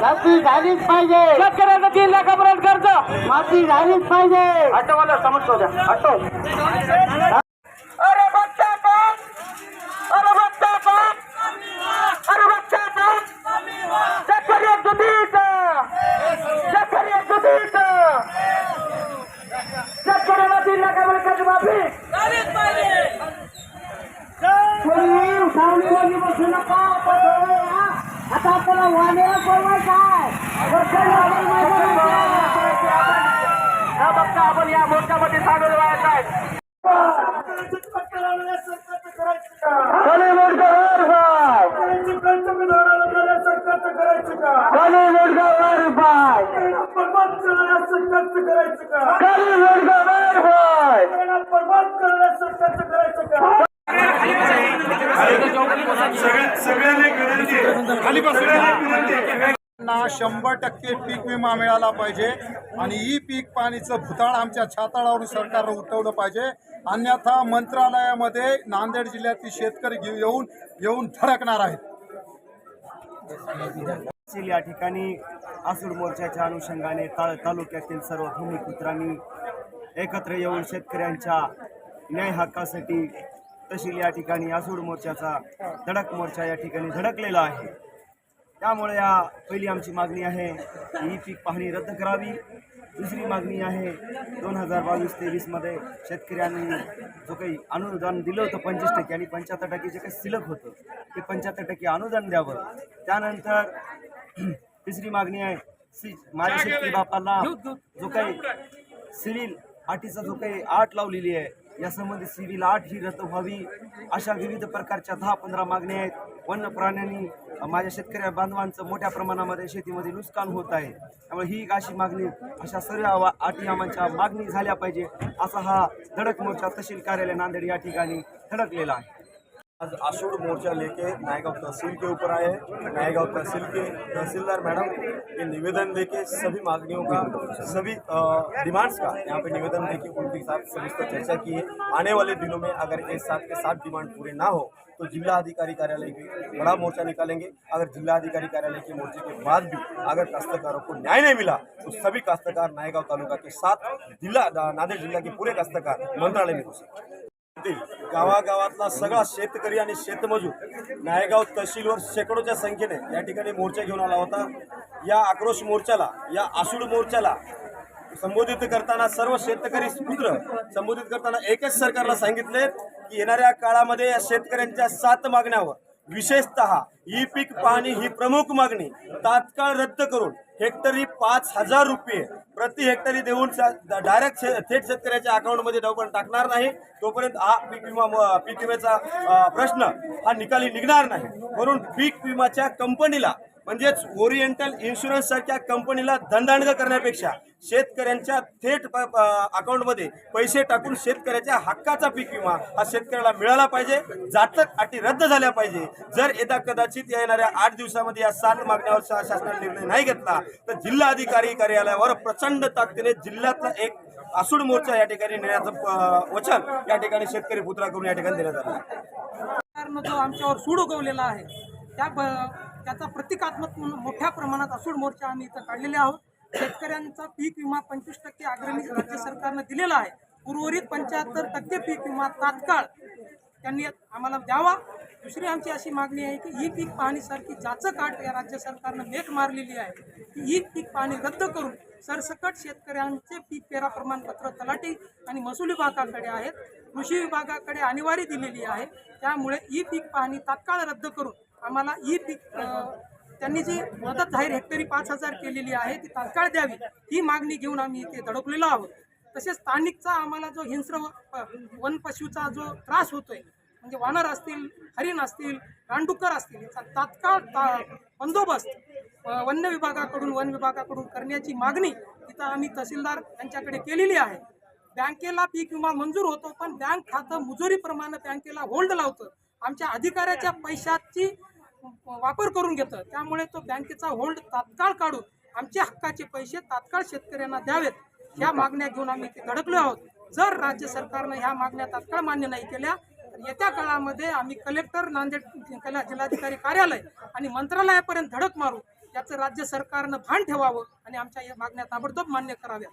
माती झालीच पाहिजे. शेतकऱ्याचं तीन लाखापर्यंत कर्ज. माती झालीच पाहिजे. आटोवाला समजतो द्या आटो दोन्ही बसू नका आता आपल्याला वाण्याला बोलवायचं आहे बघता आपण या मोर्चामध्ये सामील व्हायचं आहे बॉलिवूड का? शंभर टक्के पीक विमा मिळाला पाहिजे आणि ही पीक पाणीचं भुताळ आमच्या छाताळावरून सरकारनं उठवलं पाहिजे. अन्यथा मंत्रालयामध्ये नांदेड जिल्ह्यातील शेतकरी घेऊ- येऊन येऊन धडकणार आहेत. या ठिकाणी आसूड मोर्चाच्या अनुषंगाने ता तालुक्यातील सर्व भूमिपुत्रांनी एकत्र येऊन शेतकऱ्यांच्या न्याय हक्कासाठी तहसील या ठिकाणी आसूड मोर्चाचा धडक मोर्चा या ठिकाणी धडकलेला आहे. त्यामुळे या पहिली आमची मागणी आहे की ही पीक पाहणी रद्द करावी. दुसरी मागणी आहे दोन हजार बावीस तेवीसमध्ये शेतकऱ्यांनी जो काही अनुदान दिलं होतं पंचवीस टक्के आणि पंच्याहत्तर टक्के जे काही शिल्लक होतं ते पंच्याहत्तर टक्के अनुदान द्यावं. त्यानंतर तिसरी मागणी आहे सी माझ्या शेतकरी बापाला जो काही सिलील अटीचा जो काही आट लावलेली आहे यासंबंधी सिव्हिल आठ ही रद्द व्हावी अशा विविध प्रकारच्या दहा पंधरा मागण्या आहेत. वन्य प्राण्यांनी माझ्या शेतकऱ्या बांधवांचं मोठ्या प्रमाणामध्ये शेतीमध्ये नुकसान होत आहे. त्यामुळे ही एक अशी मागणी अशा सर्व आटी आमांच्या मागणी झाल्या पाहिजे असा हा धडक मोर्चा तहसील कार्यालय नांदेड या ठिकाणी धडकलेला आहे. आज आशुड़ मोर्चा लेके नायगांव तहसील के ऊपर आए हैं। नायगांव तहसील के तहसीलदार मैडम ये निवेदन देके सभी मांगनियों का, सभी डिमांड्स का यहाँ पे निवेदन देके उनके साथ सविस्तर चर्चा की है। आने वाले दिनों में अगर एक साथ के साथ डिमांड पूरे ना हो तो जिला अधिकारी कार्यालय के बड़ा मोर्चा निकालेंगे। अगर जिला अधिकारी कार्यालय के मोर्चे के बाद भी अगर काश्तकारों को न्याय नहीं मिला तो सभी काश्तकार नायगांव तालुका के साथ जिला, नांदेड़ जिला के पूरे काश्तकार मंत्रालय में घुसे गावागावातला सगळा शेतकरी आणि शेतमजूर नायगाव तहसीलवर शेकडोच्या संख्येने या ठिकाणी मोर्चा घेऊन आला होता. या आक्रोश मोर्चाला या आसूड मोर्चाला संबोधित करताना सर्व शेतकरी पुत्र संबोधित करताना एकच सरकारला सांगितले की येणाऱ्या काळामध्ये या शेतकऱ्यांच्या सात मागण्यावर विशेषतः ई पीक पाहणी ही प्रमुख मागणी तात्काळ रद्द करून हेक्टरी पाच हजार रुपये प्रति हेक्टरी देऊन डायरेक्ट थेट शेतकऱ्याच्या अकाउंटमध्ये जोपर्यंत टाकणार नाही. तोपर्यंत हा पीक विमा म- पीक विम्याचा प्रश्न हा निकाली निघणार नाही. म्हणून पीक विमाच्या कंपनीला म्हणजेच ओरिएंटल इन्शुरन्स सारख्या कंपनीला दंडाणग करण्यापेक्षा शेतकऱ्यांच्या थेट अकाउंटमध्ये पैसे टाकून शेतकऱ्याच्या हक्काचा पीक विमा हा शेतकऱ्याला मिळाला पाहिजे. जातक अटी रद्द झाल्या पाहिजे. जर यदा कदाचित या येणाऱ्या आठ दिवसामध्ये या सात मागण्यावर शासनाने निर्णय नाही घेतला तर जिल्हा अधिकारी कार्यालयावर प्रचंड ताकदीने जिल्ह्यातला एक आसूड मोर्चा या ठिकाणी नेण्याचं वचन या ठिकाणी शेतकरी पुत्राकडून या ठिकाणी देण्यात आलं. जो आमच्यावर सूड उगवलेला आहे त्या त्याचा प्रतिकात्मक म्हणून मोठ्या प्रमाणात असूड मोर्चा आम्ही इथं काढलेले आहोत. शेतकऱ्यांचा पीक विमा पंचवीस टक्के अग्रणी राज्य सरकारनं दिलेला आहे. उर्वरित पंच्याहत्तर टक्के पीक विमा तात्काळ त्यांनी आम्हाला द्यावा. दुसरी आमची अशी मागणी आहे की ही पीक पाहणीसारखी जाचं काट या राज्य सरकारनं लेख मारलेली आहे. की ही पीक पाहणी रद्द करून सरसकट शेतकऱ्यांचे पीक पेरा प्रमाणपत्र तलाठी आणि महसूल विभागाकडे आहेत. कृषी विभागाकडे अनिवार्य दिलेली आहे. त्यामुळे ई पीक पाहणी तात्काळ रद्द करून आम्हाला ई पीक त्यांनी जी मदत जाहीर हेक्टरी पाच हजार केलेली आहे ती तात्काळ द्यावी. ही मागणी घेऊन आम्ही इथे धडकलेलो आहोत. तसेच स्थानिकचा आम्हाला जो हिंस्र व- वन पशूचा जो त्रास होतोय म्हणजे वानर असतील हरिण असतील रानडुक्कर असतील याचा तात्काळ ता- बंदोबस्त वन्य विभागाकडून वन विभागाकडून करण्याची मागणी इथं आम्ही तहसीलदार यांच्याकडे केलेली आहे. बँकेला पीक विमा मंजूर होतो पण बँक खातं मुजुरीप्रमाणे बँकेला होल्ड लावतं. आमच्या अधिकाऱ्याच्या पैशाची वापर करून घेतं त्यामुळे तो बँकेचा होल्ड तात्काळ काढून आमच्या हक्काचे पैसे तात्काळ शेतकऱ्यांना द्यावेत. ह्या मागण्या घेऊन आम्ही इथे धडकलो आहोत. जर राज्य सरकारनं ह्या मागण्या तात्काळ मान्य नाही केल्या तर येत्या काळामध्ये आम्ही कलेक्टर नांदेड कला जिल्हाधिकारी कार्यालय आणि मंत्रालयापर्यंत धडक मारू. याचं राज्य सरकारनं भान ठेवावं आणि आमच्या या मागण्या ताबडतोब मान्य कराव्यात.